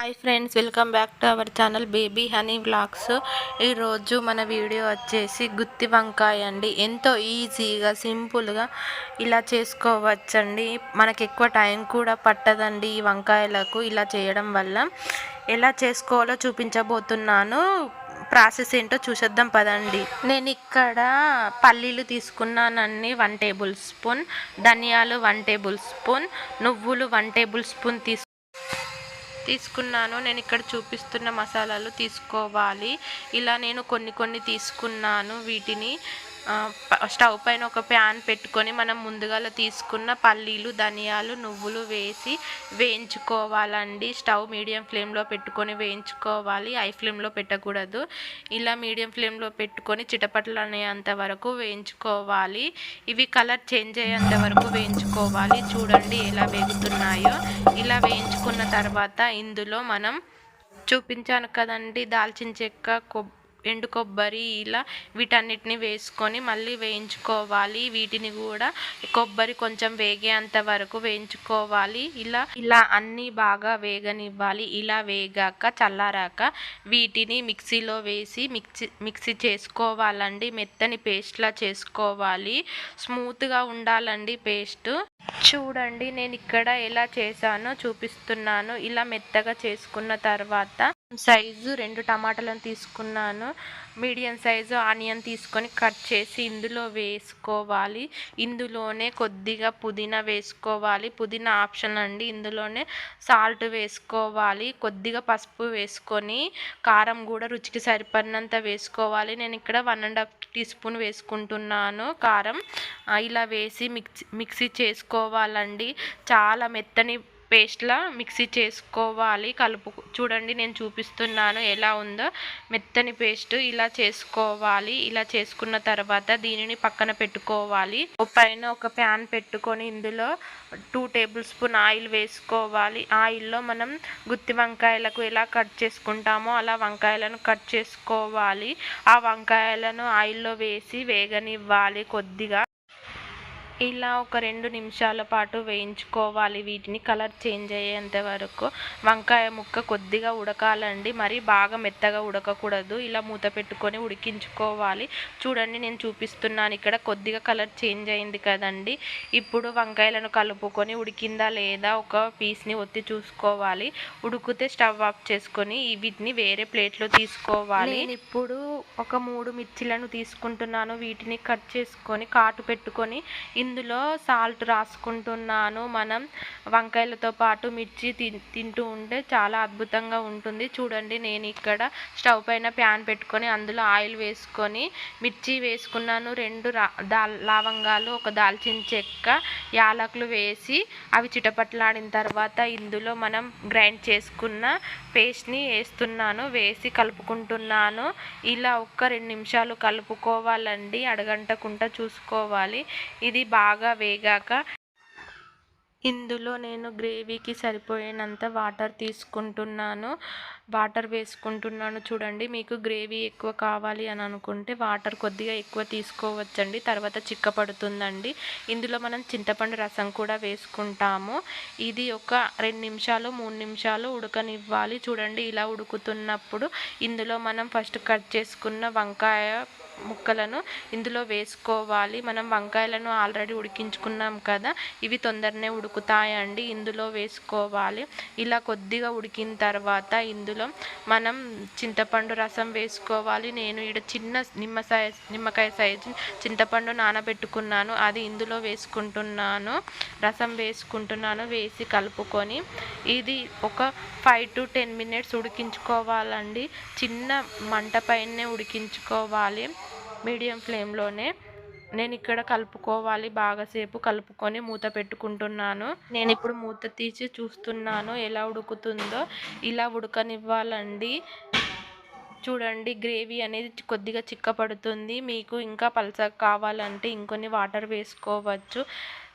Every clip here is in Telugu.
Hi friends welcome back to our channel baby honey vlogs ఈరోజు మన వీడియో వచ్చేసి గుత్తి వంకాయ అండి. ఎంతో ఈజీగా సింపుల్గా ఇలా చేసుకోవచ్చండి. మనకి ఎక్కువ టైం కూడా పట్టదండి ఈ వంకాయలకు ఇలా చేయడం వల్ల. ఎలా చేసుకోవాలో చూపించబోతున్నాను. ప్రాసెస్ ఏంటో చూసేద్దాం పదండి. నేను ఇక్కడ పల్లీలు తీసుకున్నానండి వన్ టేబుల్ స్పూన్ ధనియాలు వన్ టేబుల్ స్పూన్ నువ్వులు వన్ టేబుల్ స్పూన్ తీసు తీసుకున్నాను. నేను ఇక్కడ చూపిస్తున్న మసాలాలు తీసుకోవాలి. ఇలా నేను కొన్ని కొన్ని తీసుకున్నాను వీటిని. స్టవ్ పైన ఒక ప్యాన్ పెట్టుకొని మనం ముందుగా తీసుకున్న పల్లీలు ధనియాలు నువ్వులు వేసి వేయించుకోవాలండి. స్టవ్ మీడియం ఫ్లేమ్లో పెట్టుకొని వేయించుకోవాలి. హై ఫ్లేమ్లో పెట్టకూడదు. ఇలా మీడియం ఫ్లేమ్లో పెట్టుకొని చిటపటలు అనేంత వరకు వేయించుకోవాలి. ఇవి కలర్ చేంజ్ అయ్యేంత వరకు వేయించుకోవాలి. చూడండి ఎలా వేగుతున్నాయో. ఇలా వేయించుకున్న తర్వాత ఇందులో మనం చూపించాను కదండి దాల్చిన చెక్క కొబ్బరి ఎండు కొబ్బరి ఇలా వీటన్నిటిని వేసుకొని మళ్ళీ వేయించుకోవాలి. వీటిని కూడా కొబ్బరి కొంచెం వేగేంత వరకు వేయించుకోవాలి. ఇలా ఇలా అన్నీ బాగా వేగనివ్వాలి. ఇలా వేగాక చల్లారాక వీటిని మిక్సీలో వేసి మిక్సీ మిక్సీ చేసుకోవాలండి. మెత్తని పేస్ట్లా చేసుకోవాలి. స్మూత్గా ఉండాలండి పేస్ట్. చూడండి నేను ఇక్కడ ఎలా చేశానో చూపిస్తున్నాను. ఇలా మెత్తగా చేసుకున్న తర్వాత సైజు రెండు టమాటాలను తీసుకున్నాను. మీడియం సైజు ఆనియన్ తీసుకొని కట్ చేసి ఇందులో వేసుకోవాలి. ఇందులోనే కొద్దిగా పుదీనా వేసుకోవాలి. పుదీనా ఆప్షన్ అండి. ఇందులోనే సాల్ట్ వేసుకోవాలి. కొద్దిగా పసుపు వేసుకొని కారం కూడా రుచికి సరిపడినంత వేసుకోవాలి. నేను ఇక్కడ one and half teaspoon వేసుకుంటున్నాను కారం. ఇలా వేసి మిక్సీ మిక్సీ చేసుకోవాలండి. చాలా మెత్తని పేస్ట్లా మిక్సీ చేసుకోవాలి కలుపు చూడండి నేను చూపిస్తున్నాను ఎలా ఉందో. మెత్తని పేస్ట్ ఇలా చేసుకోవాలి ఇలా చేసుకున్న తర్వాత దీనిని పక్కన పెట్టుకోవాలి. పైన ఒక ప్యాన్ పెట్టుకొని ఇందులో టూ టేబుల్ స్పూన్ ఆయిల్ వేసుకోవాలి. ఆయిల్లో మనం గుత్తి వంకాయలకు ఎలా కట్ చేసుకుంటామో అలా వంకాయలను కట్ చేసుకోవాలి. ఆ వంకాయలను ఆయిల్లో వేసి వేగనివ్వాలి కొద్దిగా. ఇలా ఒక రెండు నిమిషాల పాటు వేయించుకోవాలి. వీటిని కలర్ చేంజ్ అయ్యేంత వరకు వంకాయ ముక్క కొద్దిగా ఉడకాలండి. మరి బాగా మెత్తగా ఉడకకూడదు. ఇలా మూత పెట్టుకొని ఉడికించుకోవాలి. చూడండి నేను చూపిస్తున్నాను. ఇక్కడ కొద్దిగా కలర్ చేంజ్ అయింది కదండి. ఇప్పుడు వంకాయలను కలుపుకొని ఉడికిందా లేదా ఒక పీస్ని ఒత్తి చూసుకోవాలి. ఉడికితే స్టవ్ ఆఫ్ చేసుకొని వీటిని వేరే ప్లేట్లో తీసుకోవాలి. నేను ఇప్పుడు ఒక మూడు మిర్చిలను తీసుకుంటున్నాను. వీటిని కట్ చేసుకొని కాటు పెట్టుకొని ఇందులో సాల్ట్ రాసుకుంటున్నాను. మనం వంకాయలతో పాటు మిర్చి తింటూ ఉంటే చాలా అద్భుతంగా ఉంటుంది. చూడండి నేను ఇక్కడ స్టవ్ పైన ప్యాన్ పెట్టుకొని అందులో ఆయిల్ వేసుకొని మిర్చి వేసుకున్నాను. రెండు లవంగాలు ఒక దాల్చిన చెక్క యాలకులు వేసి అవి చిటపట్లాడిన తర్వాత ఇందులో మనం గ్రైండ్ చేసుకున్న పేస్ట్ని వేస్తున్నాను. వేసి కలుపుకుంటున్నాను. ఇలా ఒక్క రెండు నిమిషాలు కలుపుకోవాలండి. అడగంటకుండా చూసుకోవాలి. ఇది బాగా వేగాక ఇందులో నేను గ్రేవీకి సరిపోయినంత వాటర్ తీసుకుంటున్నాను. వాటర్ వేసుకుంటున్నాను చూడండి. మీకు గ్రేవీ ఎక్కువ కావాలి అని అనుకుంటే వాటర్ కొద్దిగా ఎక్కువ తీసుకోవచ్చండి. తర్వాత చిక్కపడుతుందండి. ఇందులో మనం చింతపండు రసం కూడా వేసుకుంటాము. ఇది ఒక రెండు నిమిషాలు మూడు నిమిషాలు ఉడకనివ్వాలి. చూడండి ఇలా ఉడుకుతున్నప్పుడు ఇందులో మనం ఫస్ట్ కట్ చేసుకున్న వంకాయ ముక్కలను ఇందులో వేసుకోవాలి. మనం వంకాయలను ఆల్రెడీ ఉడికించుకున్నాం కదా ఇవి తొందరనే ఉడుకుతాయండి. ఇందులో వేసుకోవాలి. ఇలా కొద్దిగా ఉడికిన తర్వాత ఇందులో మనం చింతపండు రసం వేసుకోవాలి. నేను ఇక్కడ చిన్న నిమ్మ సైజ్ నిమ్మకాయ సైజు చింతపండు నానబెట్టుకున్నాను. అది ఇందులో వేసుకుంటున్నాను. రసం వేసుకుంటున్నాను. వేసి కలుపుకొని ఇది ఒక ఫైవ్ టు టెన్ మినిట్స్ ఉడికించుకోవాలండి. చిన్న మంట పైనే ఉడికించుకోవాలి. మీడియం ఫ్లేమ్లోనే నేను ఇక్కడ కలుపుకోవాలి బాగాసేపు కలుపుకొని మూత పెట్టుకుంటున్నాను. నేను ఇప్పుడు మూత తీసి చూస్తున్నాను ఎలా ఉడుకుతుందో. ఇలా ఉడకనివ్వాలండి. చూడండి గ్రేవీ అనేది కొద్దిగా చిక్కపడుతుంది. మీకు ఇంకా పలసగా కావాలంటే ఇంకొన్ని వాటర్ వేసుకోవచ్చు.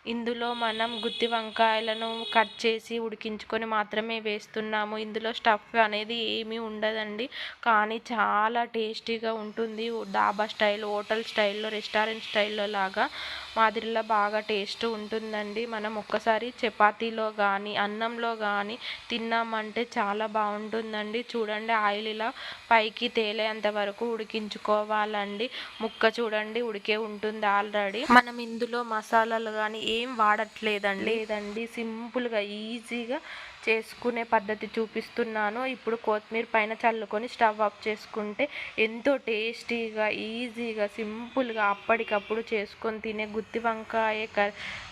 ఇందులో మనం గుత్తి వంకాయలను కట్ చేసి ఉడికించుకొని మాత్రమే వేస్తున్నాము. ఇందులో స్టఫ్ అనేది ఏమీ ఉండదండి. కానీ చాలా టేస్టీగా ఉంటుంది. డాబా స్టైల్ హోటల్ స్టైల్లో రెస్టారెంట్ స్టైల్లో లాగా. మాదిరిలా బాగా టేస్ట్ ఉంటుందండి. మనం ఒక్కసారి చపాతీలో కానీ అన్నంలో కానీ తిన్నామంటే చాలా బాగుంటుందండి. చూడండి ఆయిల్ ఇలా పైకి తేలేంత వరకు ఉడికించుకోవాలండి. ముక్క చూడండి ఉడికే ఉంటుంది ఆల్రెడీ. మనం ఇందులో మసాలాలు కానీ ఏం వాడట్లేదండి. లేదండి. సింపుల్గా ఈజీగా చేసుకునే పద్ధతి చూపిస్తున్నాను. ఇప్పుడు కొత్తిమీర పైన చల్లుకొని స్టవ్ ఆఫ్ చేసుకుంటే ఎంతో టేస్టీగా ఈజీగా సింపుల్గా అప్పటికప్పుడు చేసుకొని తినే గుత్తి వంకాయ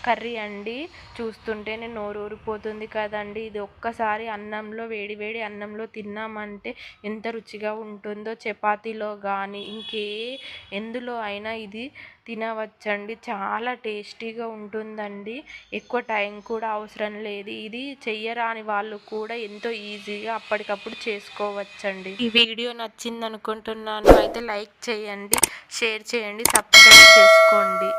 కర్రీ అండి. చూస్తుంటేనే నోరు ఊరిపోతుంది కదండి. ఇది ఒక్కసారి అన్నంలో వేడి వేడి అన్నంలో తిన్నామంటే ఎంత రుచిగా ఉంటుందో చపాతీలో కానీ ఇంకే ఎందులో అయినా ఇది తినవచ్చండి. చాలా టేస్టీగా ఉంటుందండి. ఎక్కువ టైం కూడా అవసరం లేదు. ఇది చెయ్యరాని వాళ్ళు కూడా ఎంతో ఈజీగా అప్పటికప్పుడు చేసుకోవచ్చండి. ఈ వీడియో నచ్చింది అనుకుంటున్నాను అయితే లైక్ చేయండి షేర్ చేయండి సబ్స్క్రైబ్ చేసుకోండి.